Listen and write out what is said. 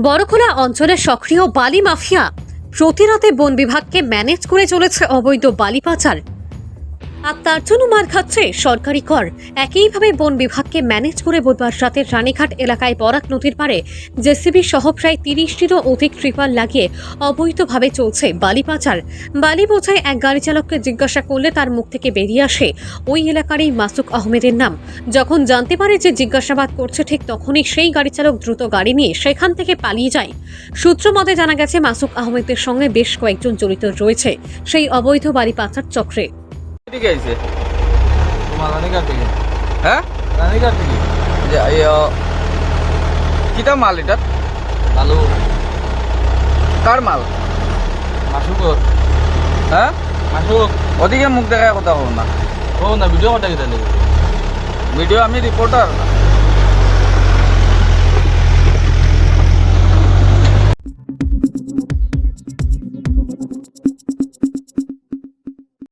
বড়খোলা অঞ্চলের সক্রিয় বালি মাফিয়া প্রতিরাতে বন বিভাগকে ম্যানেজ করে চলেছে অবৈধ বালি পাচার। আর তার জন্য মার খাচ্ছে সরকারি কর। একইভাবে বন বিভাগকে ম্যানেজ করে বুধবার রাতে রানীঘাট এলাকায় বরাক নদীর পারে জেসিবি সহ প্রায় তিরিশটিরও অধিক ট্রিপার লাগিয়ে অবৈধভাবে চলছে বালি পাচার। বালি বোঝায় এক গাড়ি চালককে জিজ্ঞাসা করলে তার মুখ থেকে বেরিয়ে আসে ওই এলাকারই মাসুক আহমেদের নাম। যখন জানতে পারে যে জিজ্ঞাসাবাদ করছে ঠিক তখনই সেই গাড়ি চালক দ্রুত গাড়ি নিয়ে সেখান থেকে পালিয়ে যায়। সূত্র মতে জানা গেছে, মাসুক আহমেদের সঙ্গে বেশ কয়েকজন জড়িত রয়েছে। সেই অবৈধ বাড়ি পাচার চক্রে ঠিক আছে। তোমার রানীঘাট থেকে? হ্যাঁ? রানীঘাট থেকে? যে কিটা মাল এটা ভালো কার মাল? মাসুকর। হ্যাঁ? মাসুক। ওদিকে মুখ দেখায় কথা বল না। ও না ভিডিও কথা কিটা ভিডিও আমি রিপোর্টার